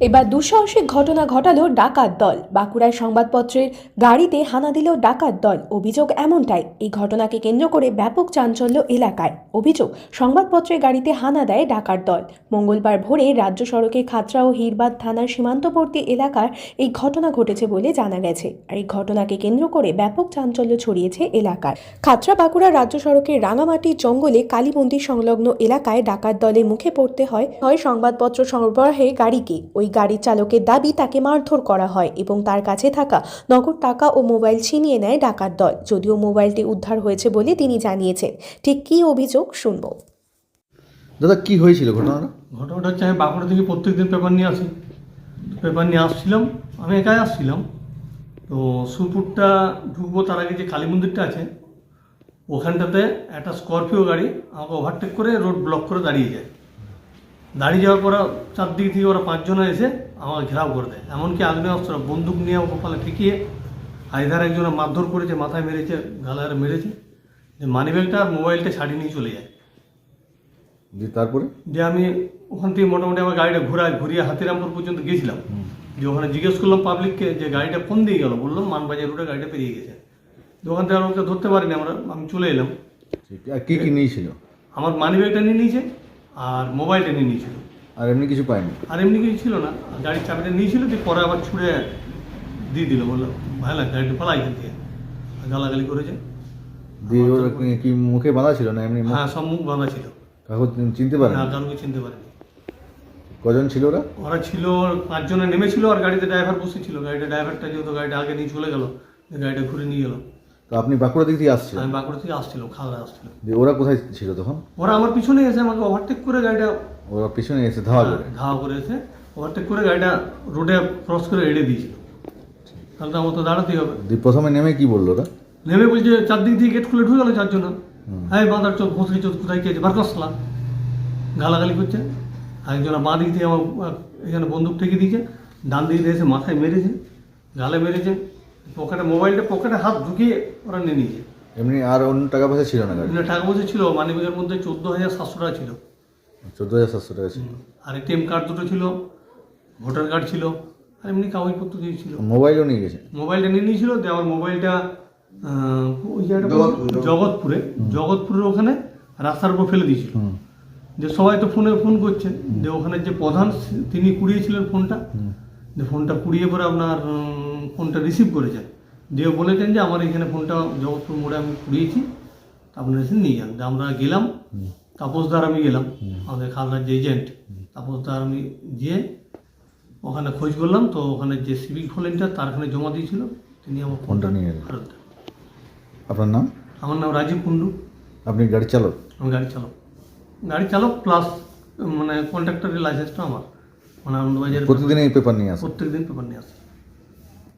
এবার দুঃসাহসিক ঘটনা ঘটালো ডাকাত দল। বাঁকুড়ায় সংবাদপত্রের গাড়িতে হানা দিল ডাকাত দল। অভিযোগ এমনটাই, এই ঘটনাকে কেন্দ্র করে ব্যাপক চাঞ্চল্য এলাকায়। অভিযোগ সংবাদপত্রের গাড়িতে হানা দেয় ডাকাত দল। মঙ্গলবার ভোরে রাজ্য সড়কে খাতড়া ও হিরবাদ থানার সীমান্তবর্তী এলাকার এই ঘটনা ঘটেছে বলে জানা গেছে। আর এই ঘটনাকে কেন্দ্র করে ব্যাপক চাঞ্চল্য ছড়িয়েছে এলাকায় খাতড়া বাঁকুড়া রাজ্য সড়কের রাঙামাটির জঙ্গলে কালী মন্দির সংলগ্ন এলাকায় ডাকাত দলে মুখে পড়তে হয়। হয় সংবাদপত্র সরবরাহে গাড়িকে। ওই গাড়ির চালকের দাবি তাকে মারধর করা হয় এবং তার কাছে থাকা নগদ টাকা ও মোবাইল ছিনিয়ে নেয় ডাকাত দল। যদিও মোবাইলটি উদ্ধার হয়েছে বলে তিনি জানিয়েছেন। ঠিক কী অভিযোগ শুনব। দাদা কি হয়েছিল ঘটনাটা? ঘটনাটা হচ্ছে আমি বাঁকুড়া থেকে প্রত্যেক দিন পেপার নিয়ে আসি। পেপার নিয়ে আসছিলাম আমি একাই আসছিলাম। তো সুরপুরটা ঢুকবো তার আগে যে কালী মন্দিরটা আছে ওখানটাতে একটা স্করপিও গাড়ি আমাকে ওভারটেক করে রোড ব্লক করে দাঁড়িয়ে যায়। দাঁড়িয়ে যাওয়ার পর চারদিক থেকে ওরা পাঁচজনে এসে আমাকে ঘেরাও করে দেয়। এমনকি আগ্নেয় অস্ত্র বন্দুক নিয়ে কপালে ঠেকিয়ে এধারে একজনে মারধর করেছে মাথায় মেরেছে গালায় মেরেছে যে মানিব্যাগটা আর মোবাইলটা ছাড়িয়ে নিয়ে চলে যায়। যে তারপরে? যে আমি ওখান থেকে মোটামুটি আমার গাড়িটা ঘোরায় ঘুরিয়ে হাতিরামপুর পর্যন্ত গেছিলাম। যে ওখানে জিজ্ঞেস করলাম পাবলিককে যে গাড়িটা কোন দিকে গেল? বললাম মানবাজার রোডে গাড়িটা পেরিয়ে গেছে। তো ওখান থেকে আর ওকে ধরতে পারিনি আমরা আমি চলে এলাম। কি কি নিয়েছিল? আমার মানি ব্যাগটা নিয়ে নিয়েছে আর মোবাইলটা নিয়ে নিয়েছিল। আর এমনি কিছু পায়নি। আর এমনি কিছু ছিল না। গাড়ির চাবিটা নিয়েছিল দিয়ে পরে আবার ছুঁড়ে দিয়ে দিল। বললাম ভালো গাড়িটা পালা এখান থেকে গালাগালি করেছে। দিয়ে ওর কি- মুখে বাঁধা ছিল না এমনি হ্যাঁ সব মুখ বাঁধা ছিল। কাগজ চিনতে পারেন? না কারোকে চিনতে পারেনি। কজন ছিল ওরা? ওরা ছিল পাঁচজনে নেমেছিল আর গাড়িতে ড্রাইভার বসেছিল। গাড়িটা ড্রাইভারটা যেহেতু গাড়িটা আগে নিয়ে চলে গেল গাড়িটা ঘুরে নিয়ে গেল। তো আপনি বাঁকুড়া দিক থেকে আসছিলেন? আমি বাঁকুড়া থেকে আসছিলাম খাগড়া আসছিলাম। দিয়ে ওরা কোথায় ছিল তখন? ওরা আমার পিছনে এসে আমাকে ওভারটেক করে গাড়িটা ওরা পিছনে এসে ধাওয়া করে। ধাওয়া করে এসে ওভারটেক করে গাড়িটা রোডে ক্রস করে এড়ে দিয়েছিল। তাহলে তো আমার তো দাঁড়াতেই হবে। দিয়ে প্রথমে নেমে কি বলল ওরা? নেমে বলছে চারদিক দিয়ে গেট খুলে ঢুকে গেল চারজন। হ্যাঁ বাঁধার চোখ ভোসরি চোখ কোথায় খেয়েছে বার কসলা গালাগালি করছে। একজন বাঁ দিক থেকে আমার এখানে বন্দুক ঠেকে দিয়েছে। ডান দিক দিয়ে এসে মাথায় মেরেছে। গালে মেরেছে। পকেটে মোবাইলটা পকেটে হাত ঢুকিয়ে ওরা নিয়ে নিয়েছে। এমনি আর অন্য টাকা পয়সা ছিল না গাড়ি টাকা পয়সা ছিল মানিব্যাগের মধ্যে চোদ্দ হাজার সাতশো টাকা ছিল। চোদ্দ হাজার সাতশো টাকা ছিল। আর এটিএম কার্ড দুটো ছিল ভোটার কার্ড ছিল আর এমনি কাগজপত্র দিয়ে ছিল। মোবাইলও নিয়ে গেছে? মোবাইলটা নিয়ে নিয়েছিল দিয়ে আমার মোবাইলটা ওই জায়গাটা জগৎপুরে জগৎপুরের ওখানে রাস্তার উপর ফেলে দিয়েছিল। যে সবাই তো ফোনে ফোন করছে যে ওখানে যে প্রধান তিনি কুড়িয়েছিলেন ফোনটা। যে ফোনটা কুড়িয়ে পরে আপনার ফোনটা রিসিভ করেছেন। দিয়ে বলেছেন যে আমার এখানে ফোনটা জগৎপুর মোড়ে আমি কুড়িয়েছি আপনারা এসে নিয়ে যান। আমরা গেলাম তাপসদার আমি গেলাম আমাদের খালদার যে এজেন্ট তাপসদার আমি গিয়ে ওখানে খোঁজ করলাম তো ওখানে যে সিভিক ভলেন্টিয়ার তার ওখানে জমা দিয়েছিল তিনি আমার ফোনটা নিয়ে গেলেন। ফেরত দেন। আপনার নাম? আমার নাম রাজীব কুন্ডু আপনি গাড়ি চালক? আমি গাড়ি চালক। গাড়ি চালক প্লাস মানে কন্ট্রাক্টরের লাইসেন্সটা আমার। মানে আনন্দবাজার প্রতিদিন এই পেপার নিয়ে আসেন? প্রত্যেক দিন পেপার নিয়ে আসি।